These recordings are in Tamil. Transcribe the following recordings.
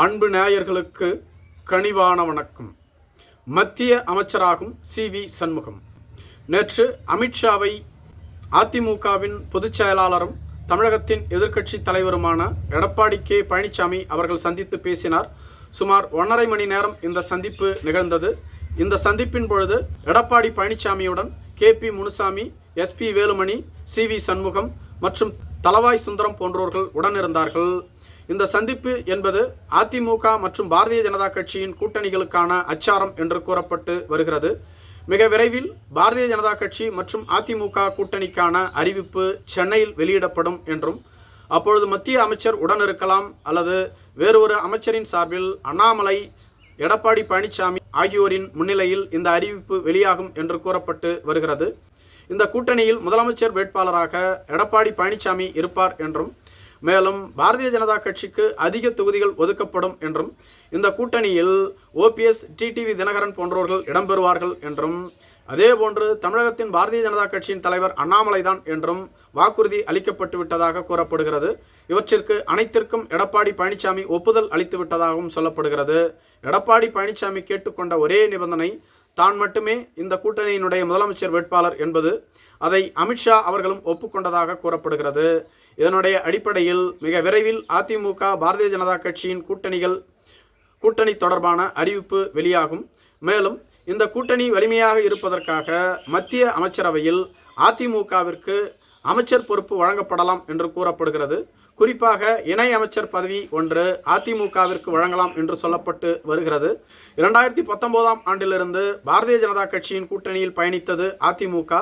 அன்பு நேயர்களுக்கு கனிவான வணக்கம். மத்திய அமைச்சராகும் சி. வி. சண்முகம். நேற்று அமித்ஷாவை அதிமுகவின் பொதுச் செயலாளரும் தமிழகத்தின் எதிர்க்கட்சி தலைவருமான எடப்பாடி கே. பழனிசாமி அவர்கள் சந்தித்து பேசினார். சுமார் ஒன்றரை மணி நேரம் இந்த சந்திப்பு நிகழ்ந்தது. இந்த சந்திப்பின் பொழுது Edappadi பழனிசாமியுடன் K. P. Munusamy SP Velumani C. V. Shanmugam மற்றும் தலவாய் சுந்தரம் போன்றோர்கள் உடனிருந்தார்கள். இந்த சந்திப்பு என்பது அதிமுக மற்றும் பாரதிய ஜனதா கட்சியின் கூட்டணிகளுக்கான அச்சாரம் என்று கூறப்பட்டு வருகிறது. மிக விரைவில் பாரதிய ஜனதா கட்சி மற்றும் அதிமுக கூட்டணிக்கான அறிவிப்பு சென்னையில் வெளியிடப்படும் என்றும் அப்பொழுது மத்திய அமைச்சர் உடன் இருக்கலாம் அல்லது வேறு ஒரு அமைச்சரின் சார்பில் அண்ணாமலை எடப்பாடி பழனிசாமி ஆகியோரின் முன்னிலையில் இந்த அறிவிப்பு வெளியாகும் என்று கூறப்பட்டு வருகிறது. இந்த கூட்டணியில் முதலமைச்சர் வேட்பாளராக எடப்பாடி பழனிசாமி இருப்பார் என்றும் மேலும் பாரதிய ஜனதா கட்சிக்கு அதிக தொகுதிகள் ஒதுக்கப்படும் என்றும் இந்த கூட்டணியில் ஓபிஎஸ் டிடிவி தினகரன் போன்றவர்கள் இடம்பெறுவார்கள் என்றும் அதேபோன்று தமிழகத்தின் பாரதிய ஜனதா கட்சியின் தலைவர் அண்ணாமலைதான் என்றும் வாக்குறுதி அளிக்கப்பட்டு விட்டதாக கூறப்படுகிறது. இவற்றிற்கு அனைத்திற்கும் எடப்பாடி பழனிசாமி ஒப்புதல் அளித்து விட்டதாகவும் சொல்லப்படுகிறது. எடப்பாடி பழனிசாமி கேட்டுக்கொண்ட ஒரே நிபந்தனை தான் மட்டுமே இந்த கூட்டணியினுடைய முதலமைச்சர் வேட்பாளர் என்பது அதை அமித்ஷா அவர்களும் ஒப்புக்கொண்டதாக கூறப்படுகிறது. இதனுடைய அடிப்படையில் மிக விரைவில் அதிமுக பாரதிய ஜனதா கட்சியின் கூட்டணிகள் கூட்டணி தொடர்பான அறிவிப்பு வெளியாகும். மேலும் இந்த கூட்டணி வலிமையாக இருப்பதற்காக மத்திய அமைச்சரவையில் அதிமுகவிற்கு அமைச்சர் பொறுப்பு வழங்கப்படலாம் என்று கூறப்படுகிறது. குறிப்பாக இணை அமைச்சர் பதவி ஒன்று அதிமுகவிற்கு வழங்கலாம் என்று சொல்லப்பட்டு வருகிறது. இரண்டாயிரத்தி பத்தொன்பதாம் ஆண்டிலிருந்து பாரதிய ஜனதா கட்சியின் கூட்டணியில் பயணித்தது அதிமுக.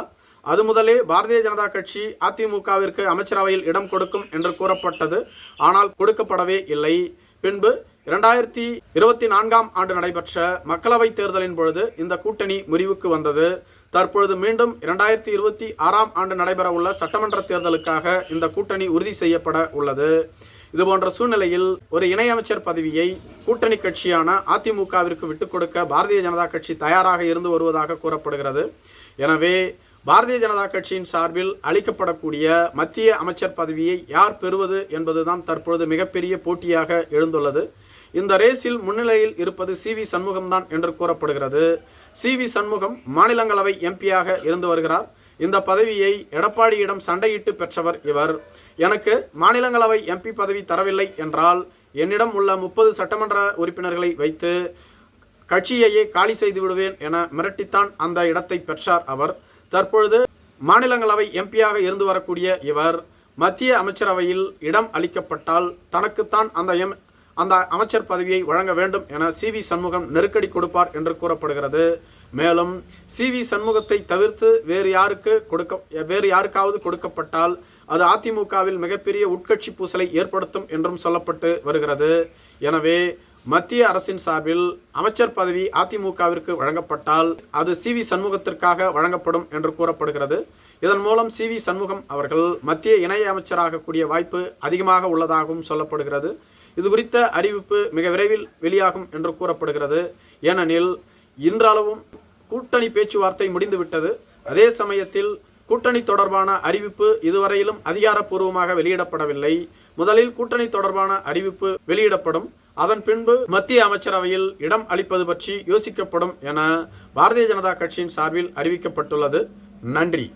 அது முதலே பாரதிய ஜனதா கட்சி அதிமுகவிற்கு அமைச்சரவையில் இடம் கொடுக்கும் என்று கூறப்பட்டது. ஆனால் கொடுக்கப்படவே இல்லை. பின்பு இரண்டாயிரத்தி இருபத்தி நான்காம் ஆண்டு நடைபெற்ற மக்களவைத் தேர்தலின் பொழுது இந்த கூட்டணி முறிவுக்கு வந்தது. தற்பொழுது மீண்டும் இரண்டாயிரத்தி இருபத்தி ஆறாம் ஆண்டு நடைபெற உள்ள சட்டமன்ற தேர்தலுக்காக இந்த கூட்டணி உறுதி செய்யப்பட உள்ளது. இதுபோன்ற சூழ்நிலையில் ஒரு இணையமைச்சர் பதவியை கூட்டணி கட்சியான அதிமுகவிற்கு விட்டுக் கொடுக்க பாரதிய ஜனதா கட்சி தயாராக இருந்து வருவதாக கூறப்படுகிறது. எனவே பாரதிய ஜனதா கட்சியின் சார்பில் அளிக்கப்படக்கூடிய மத்திய அமைச்சர் பதவியை யார் பெறுவது என்பதுதான் தற்பொழுது மிகப்பெரிய போட்டியாக எழுந்துள்ளது. இந்த ரேஸில் முன்னிலையில் இருப்பது சி வி சண்முகம்தான் என்று கூறப்படுகிறது. சி வி சண்முகம் மாநிலங்களவை எம்பியாக இருந்து வருகிறார். இந்த பதவியை எடப்பாடியிடம் சண்டையிட்டு பெற்றவர் இவர். எனக்கு மாநிலங்களவை எம்பி பதவி தரவில்லை என்றால் என்னிடம் உள்ள முப்பது சட்டமன்ற உறுப்பினர்களை வைத்து கட்சியையே காலி செய்து விடுவேன் என மிரட்டித்தான் அந்த இடத்தை பெற்றார் அவர். தற்பொழுது மாநிலங்களவை எம்பியாக இருந்து வரக்கூடிய இவர் மத்திய அமைச்சரவையில் இடம் அளிக்கப்பட்டால் தனக்குத்தான் அந்த எம் அந்த அமைச்சர் பதவியை வழங்க வேண்டும் என சி வி சண்முகம் நெருக்கடி கொடுப்பார் என்று கூறப்படுகிறது. மேலும் சி வி சண்முகத்தை தவிர்த்து வேறு யாருக்கு கொடுக்க வேறு யாருக்காவது கொடுக்கப்பட்டால் அது அதிமுகவில் மிகப்பெரிய உட்கட்சி பூசலை ஏற்படுத்தும் என்றும் சொல்லப்பட்டு வருகிறது. எனவே மத்திய அரசின் சார்பில் அமைச்சர் பதவி அதிமுகவிற்கு வழங்கப்பட்டால் அது சி வி சண்முகத்திற்காக வழங்கப்படும் என்று கூறப்படுகிறது. இதன் மூலம் சி வி சண்முகம் அவர்கள் மத்திய இணை அமைச்சராகக்கூடிய வாய்ப்பு அதிகமாக உள்ளதாகவும் சொல்லப்படுகிறது. இது குறித்த அறிவிப்பு மிக விரைவில் வெளியாகும் என்று கூறப்படுகிறது. ஏனெனில் இன்றளவும் கூட்டணி பேச்சுவார்த்தை முடிந்துவிட்டது. அதே சமயத்தில் கூட்டணி தொடர்பான அறிவிப்பு இதுவரையிலும் அதிகாரப்பூர்வமாக வெளியிடப்படவில்லை. முதலில் கூட்டணி தொடர்பான அறிவிப்பு வெளியிடப்படும். அதன் பின்பு மத்திய அமைச்சரவையில் இடம் அளிப்பது பற்றி யோசிக்கப்படும் என பாரதிய ஜனதா கட்சியின் சார்பில் அறிவிக்கப்பட்டுள்ளது. நன்றி.